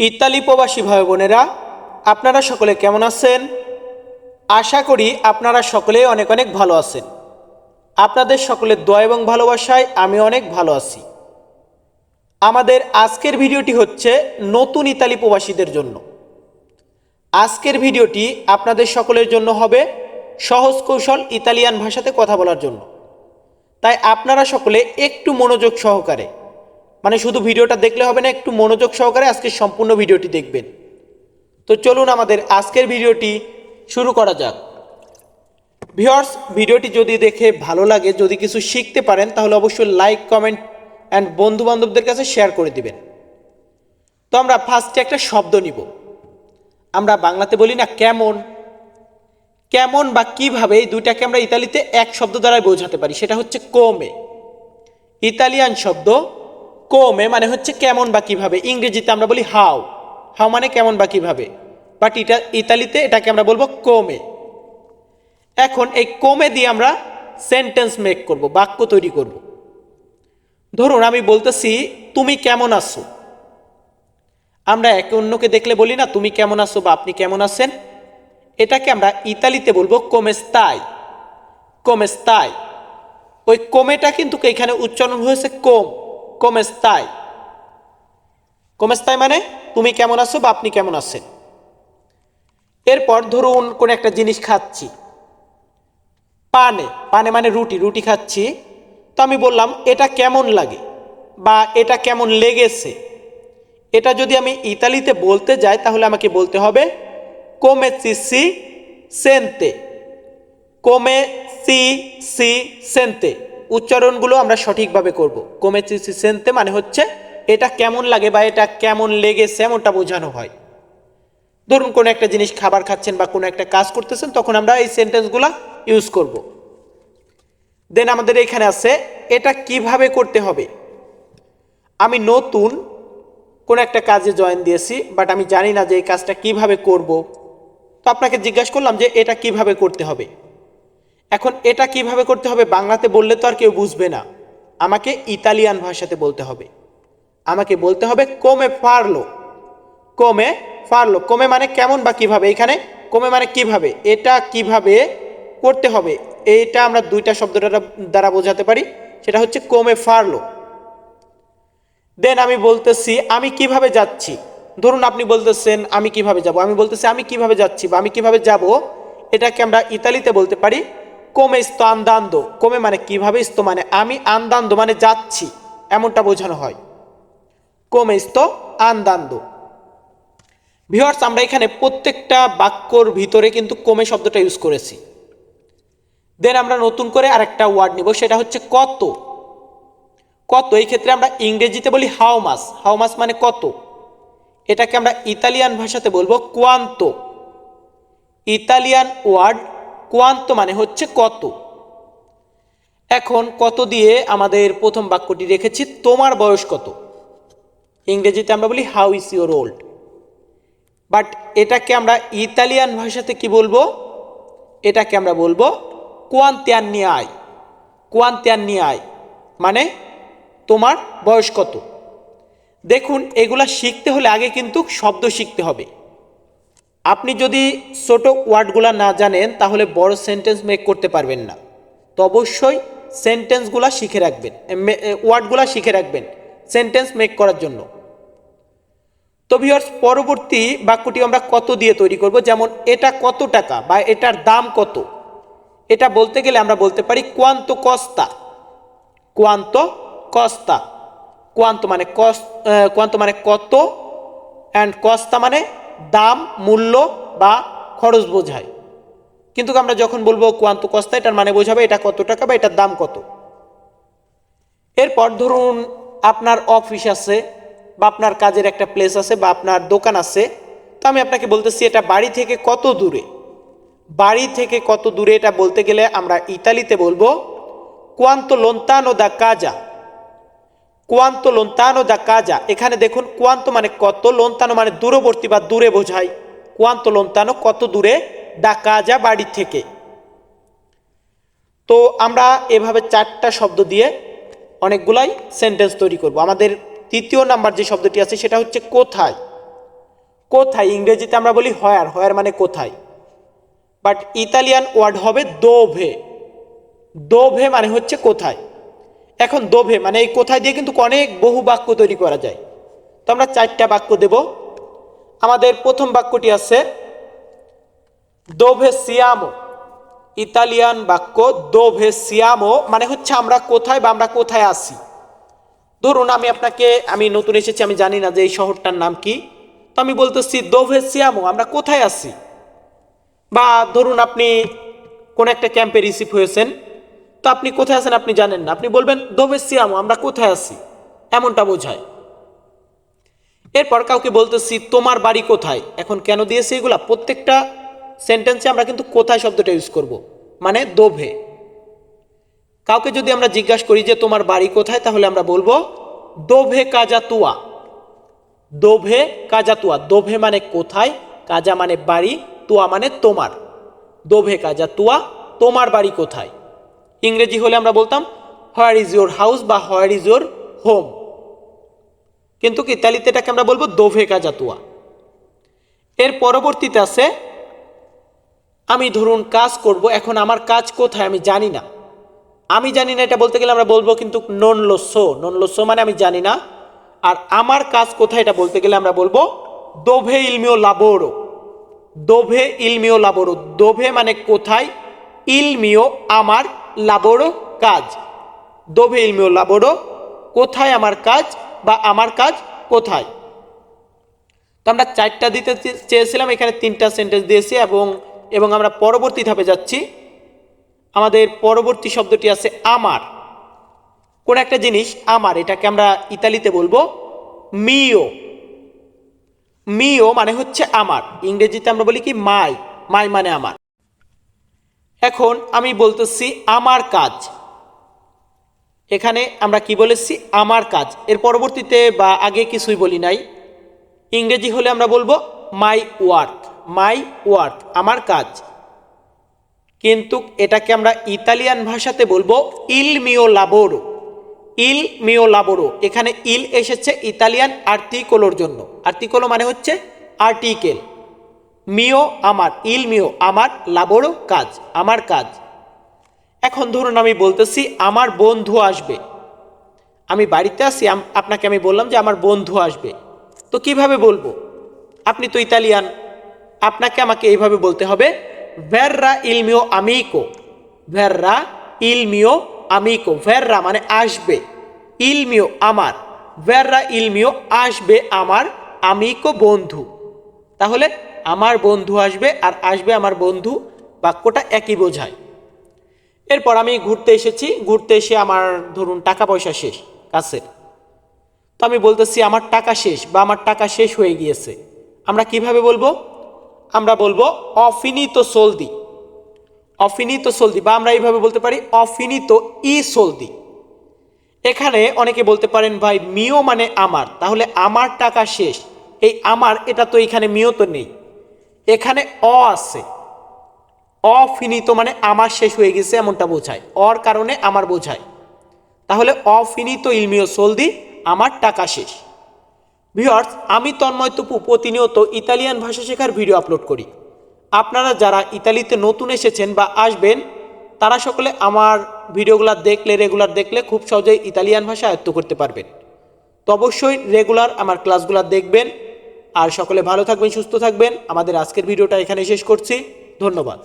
Italy প্রবাসী ভাই বোনেরা, আপনারা সকলে কেমন আছেন? আশা করি আপনারা সকলে অনেক অনেক ভালো আছেন। আপনাদের সকলের দোয়া এবং ভালোবাসায় আমি অনেক ভালো আছি। আমাদের আজকের ভিডিওটি হচ্ছে নতুন ইতালি প্রবাসীদের জন্য। আজকের ভিডিওটি আপনাদের সকলের জন্য হবে সহজ কৌশল ইতালিয়ান ভাষাতে কথা বলার জন্য। তাই আপনারা সকলে একটু মনোযোগ সহকারে মানে শুধু ভিডিওটা দেখলে হবে না, একটু মনোযোগ সহকারে আজকের সম্পূর্ণ ভিডিওটি দেখবেন। তো চলুন আমাদের আজকের ভিডিওটি শুরু করা যাক। ভিউয়ার্স, ভিডিওটি যদি দেখে ভালো লাগে, যদি কিছু শিখতে পারেন, তাহলে অবশ্যই লাইক, কমেন্ট অ্যান্ড বন্ধু বান্ধবদের কাছে শেয়ার করে দিবেন। তো আমরা ফার্স্টে একটা শব্দ নিব। আমরা বাংলাতে বলি না কেমন। কেমন বা কীভাবে এই দুইটাকে আমরা ইতালিতে এক শব্দ দ্বারাই বোঝাতে পারি, সেটা হচ্ছে কোমে। ইতালিয়ান শব্দ কোমে মানে হচ্ছে কেমন বা কীভাবে? ইংরেজিতে আমরা বলি হাও। হাউ মানে কেমন বা কীভাবে? বাট এটা ইতালিতে এটাকে আমরা বলব কমে। এখন এই কমে দিয়ে আমরা সেন্টেন্স মেক করব, বাক্য তৈরি করব। ধরুন আমি বলতেছি, তুমি কেমন আছো? আমরা একে অন্যকে দেখলে বলি না, তুমি কেমন আছো বা আপনি কেমন আছেন? এটাকে আমরা ইতালিতে বলব কোমেস্তাই। কোমেস্তাই। ওই কোমেটা কিন্তু এখানে উচ্চারণ হয়েছে কোম। কোমেস্তাই কোমেস্তাই মানে তুমি কেমন আছো বা আপনি কেমন আছেন এরপর ধরুন কোন একটা জিনিস খাচ্ছি পানে পানে মানে রুটি রুটি খাচ্ছি তো আমি বললাম এটা কেমন লাগে বা এটা কেমন লেগেছে এটা যদি আমি ইতালিতে বলতে যাই তাহলে আমাকে বলতে হবে কোমে সি সেন্তে কোমে সি সি সেন্তে উচ্চারণগুলো আমরা সঠিকভাবে করব। কোমে সি সি সেন্তে মানে হচ্ছে, এটা কেমন লাগে বা এটা কেমন লেগেছে এমনটা বোঝানো হয়। ধরুন কোনো একটা জিনিস খাবার খাচ্ছেন বা কোনো একটা কাজ করতেছেন, তখন আমরা এই সেন্টেন্সগুলো ইউজ করব। দেন আমাদের এখানে আছে, এটা কীভাবে করতে হবে? আমি নতুন কোনো একটা কাজে জয়েন দিয়েছি বাট আমি জানি না যে এই কাজটা কীভাবে করব। তো আপনাকে জিজ্ঞাসা করলাম যে এটা কীভাবে করতে হবে। এখন এটা কীভাবে করতে হবে বাংলাতে বললে তো আর কেউ বুঝবে না। আমাকে ইতালিয়ান ভাষাতে বলতে হবে। আমাকে বলতে হবে কমে পারল কমে ফারলো কমে মানে কেমন বা কীভাবে? এখানে কমে মানে কীভাবে? এটা কীভাবে করতে হবে? এইটা আমরা দুইটা শব্দ দ্বারা বোঝাতে পারি। সেটা হচ্ছে কমে ফারলো দেন আমি বলতেছি, আমি কীভাবে যাচ্ছি? ধরুন আপনি বলতেছেন, আমি কীভাবে যাব? আমি বলতেছি, আমি কীভাবে যাচ্ছি বা আমি কীভাবে যাব? এটাকে আমরা ইতালিতে বলতে পারি কোমে ইস্তো আন্দান্দো কোমে মানে কীভাবে ইস্তো মানে আমি আন্দান্দো মানে যাচ্ছি। এমনটা বোঝানো হয়। কোমে ইস্তো আন্দান্দো ভিওয়ার্স আমরা এখানে প্রত্যেকটা বাক্যর ভিতরে কিন্তু কোমে শব্দটা ইউজ করেছি। দেন আমরা নতুন করে আরেকটা ওয়ার্ড নিব, সেটা হচ্ছে কত। কত, এই ক্ষেত্রে আমরা ইংরেজিতে বলি হাউ মাস হাউ মাস মানে কত। এটাকে আমরা ইতালিয়ান ভাষাতে বলব কোয়ান্ত ইতালিয়ান ওয়ার্ড কোয়ান্ত মানে হচ্ছে কত। এখন কত দিয়ে আমাদের প্রথম বাক্যটি রেখেছি, তোমার বয়স কত? ইংরেজিতে আমরা বলি how is your old but এটাকে আমরা ইতালিয়ান ভাষাতে কি বলব? এটাকে আমরা বলব কোয়ান্তিয়ান্নি আয় কোয়ান্তিয়ান্নি আয় মানে তোমার বয়স কত? দেখুন, এগুলা শিখতে হলে আগে কিন্তু শব্দ শিখতে হবে। আপনি যদি ছোট ওয়ার্ডগুলো না জানেন, তাহলে বড় সেন্টেন্স মেক করতে পারবেন না। তো অবশ্যই সেন্টেন্সগুলো শিখে রাখবেন ওয়ার্ডগুলো শিখে রাখবেন সেন্টেন্স মেক করার জন্য। তো ভিউয়ার্স পরবর্তী বাক্যটি আমরা কত দিয়ে তৈরি করব? যেমন, এটা কত টাকা বা এটার দাম কত? এটা বলতে গেলে আমরা বলতে পারি কোয়ান্ত কস্তা কোয়ান্ত কস্তা কোয়ান্ত মানে কস কোয়ান্ত মানে কত অ্যান্ড কস্তা মানে দাম, মূল্য বা খরচ বোঝায়। কিন্তু আমরা যখন বলব কোয়ান্ত কস্তা এটার মানে বোঝাবে এটা কত টাকা বা এটার দাম কত। এরপর ধরুন আপনার অফিস আছে বা আপনার কাজের একটা প্লেস আছে বা আপনার দোকান আছে। তো আমি আপনাকে বলতেছি এটা বাড়ি থেকে কত দূরে? বাড়ি থেকে কত দূরে এটা বলতে গেলে আমরা ইতালিতে বলব কোয়ান্ত লোন্তানো দা কাজা কোয়ান্ত লোন্তানো দা কাজা, এখানে দেখুন কোয়ান্ত মানে কত, লোন্তানো মানে দূরবর্তী বা দূরে বোঝায়। কোয়ান্ত লোন্তানো কত দূরে? দা কাজা বাড়ি থেকে। তো আমরা এভাবে চারটা শব্দ দিয়ে অনেকগুলাই সেন্টেন্স তৈরি করব। আমাদের তৃতীয় নাম্বার যে শব্দটি আছে, সেটা হচ্ছে কোথায়? কোথায়? ইংরেজিতে আমরা বলি হয়ার হয়ার মানে কোথায়? বাট ইতালিয়ান ওয়ার্ড হবে দোভে। দোভে মানে হচ্ছে কোথায়? এখন দোভে মানে এই কোথায় দিয়ে কিন্তু অনেক বহু বাক্য তৈরি করা যায়। তো আমরা চারটা বাক্য দেব। আমাদের প্রথম বাক্যটি আছে, দোভে সিয়ামো, ইতালিয়ান বাক্য, দোভে সিয়ামো মানে হচ্ছে আমরা কোথায় বা আমরা কোথায় আসি ধরুন আমি আপনাকে, আমি নতুন এসেছি, আমি জানি না যে এই শহরটার নাম কি। তো আমি বলতেছি, দোভে সিয়ামো, আমরা কোথায় আছি? বা ধরুন আপনি কোন একটা ক্যাম্পে রিসিভ হয়েছেন তো আপনি কোথায় আছেন আপনি জানেন না। আপনি বলবেন দোভে সিয়ামো, আমরা কোথায় আছি? এমনটা বোঝায়। এরপর কাউকে বলতেছি, তোমার বাড়ি কোথায়? এখন কেন দিয়েছি এগুলা? প্রত্যেকটা সেন্টেন্সে আমরা কিন্তু কোথায় শব্দটা ইউজ করব? মানে দোভে কাউকে যদি আমরা জিজ্ঞাসা করি যে, তোমার বাড়ি কোথায়? তাহলে আমরা বলব দোভে কাজা তুয়া দোভে কাজাতুয়া। দোভে মানে কোথায়? কাজা মানে বাড়ি, তুয়া মানে তোমার। দোভে কাজা তুয়া তোমার বাড়ি কোথায়? ইংরেজি হলে আমরা বলতাম হোয়ার ইজ ইউর হাউস বা হোয়ার ইজ ইউর হোম কিন্তু ইতালিতে এটাকে আমরা বলব দোভে কাজাতুয়া এর পরবর্তীতে আছে, আমি ধরুন কাজ করব, এখন আমার কাজ কোথায় আমি জানি না। আমি জানি না এটা বলতে গেলে আমরা বলব কিন্তু নন লোসো নন লোসো মানে আমি জানি না। আর আমার কাজ কোথায় এটা বলতে গেলে আমরা বলব, দোভে ইলমিও লাবোরো। দোভে ইলমিও লাবোরো। দোভে মানে কোথায়? ইলমিও আমার লাবোরো কাজ। দোভে ইলমিও লাবোরো কোথায় আমার কাজ বা আমার কাজ কোথায়? তো আমরা চারটা দিতে চেয়েছিলাম, এখানে তিনটা সেন্টেন্স দিয়েছি এবং এবং আমরা পরবর্তী ধাপে যাচ্ছি। আমাদের পরবর্তী শব্দটি আছে আমার। কোন একটা জিনিস আমার, এটাকে আমরা ইতালিতে বলব মিও মিও মানে হচ্ছে আমার। ইংরেজিতে আমরা বলি কি মাই মাই মানে আমার। এখন আমি বলতেছি আমার কাজ। এখানে আমরা কি বলেছি? আমার কাজ। এর পরবর্তীতে বা আগে কিছুই বলি নাই। ইংরেজি হলে আমরা বলব মাই ওয়ার্ক মাই ওয়ার্ক আমার কাজ। কিন্তু এটাকে আমরা ইতালিয়ান ভাষাতে বলব ইল মিও লাবোরো ইল মিও লাবোরো এখানে ইল এসেছে ইতালিয়ান আর্টিকোলোর জন্য। আর্টিকোলো মানে হচ্ছে আর্টিকেল মিও আমার, ইল মিও আমার লাবোরো কাজ, আমার কাজ। এখন ধরুন আমি বলতেছি, আমার বন্ধু আসবে। আমি বাড়িতে আম- আপনাকে আমি বললাম যে আমার বন্ধু আসবে। তো কীভাবে বলব? আপনি তো ইতালিয়ান। আপনাকে আমাকে এইভাবে বলতে হবে ভেররা ইলমিও আমিকো ভেররা ইলমিও আমিকো ভেররা মানে আসবে ইলমিও আমার ভেররা ইলমিও আসবে আমার আমিকো বন্ধু। তাহলে আমার বন্ধু আসবে আর আসবে আমার বন্ধু বাক্যটা একই বোঝায়। এরপর আমি ঘুরতে এসেছি, ঘুরতে এসে আমার ধরুন টাকা পয়সা শেষ কাছের তো আমি বলতেছি, আমার টাকা শেষ বা আমার টাকা শেষ হয়ে গিয়েছে। আমরা কীভাবে বলব? আমরা বলব, অফিনিত সলদি। অফিনিত সলদি বা আমরা এইভাবে বলতে পারি, অফিনিত ই সলদি। এখানে অনেকে বলতে পারেন, ভাই, মিও মানে আমার, তাহলে আমার টাকা শেষ। এই আমার এটা তো এখানে মিও তো নেই। এখানে অ আছে। অফিনিত মানে আমার শেষ হয়ে গেছে এমনটা বোঝায়। অর কারণে আমার বোঝায়। তাহলে অফিনিত ইলমিও সলদি, আমার টাকা শেষ। ভিওয়ার্স আমি তন্ময় তপু প্রতিনিয়ত ইতালিয়ান ভাষা শেখার ভিডিও আপলোড করি। আপনারা যারা ইতালিতে নতুন এসেছেন বা আসবেন, তারা সকলে আমার ভিডিওগুলো দেখলে, রেগুলার দেখলে খুব সহজেই ইতালিয়ান ভাষা আয়ত্ত করতে পারবেন। তো অবশ্যই রেগুলার আমার ক্লাসগুলো দেখবেন। আর সকলে ভালো থাকবেন সুস্থ থাকবেন। আমাদের আজকের ভিডিওটা এখানে শেষ করছি। ধন্যবাদ।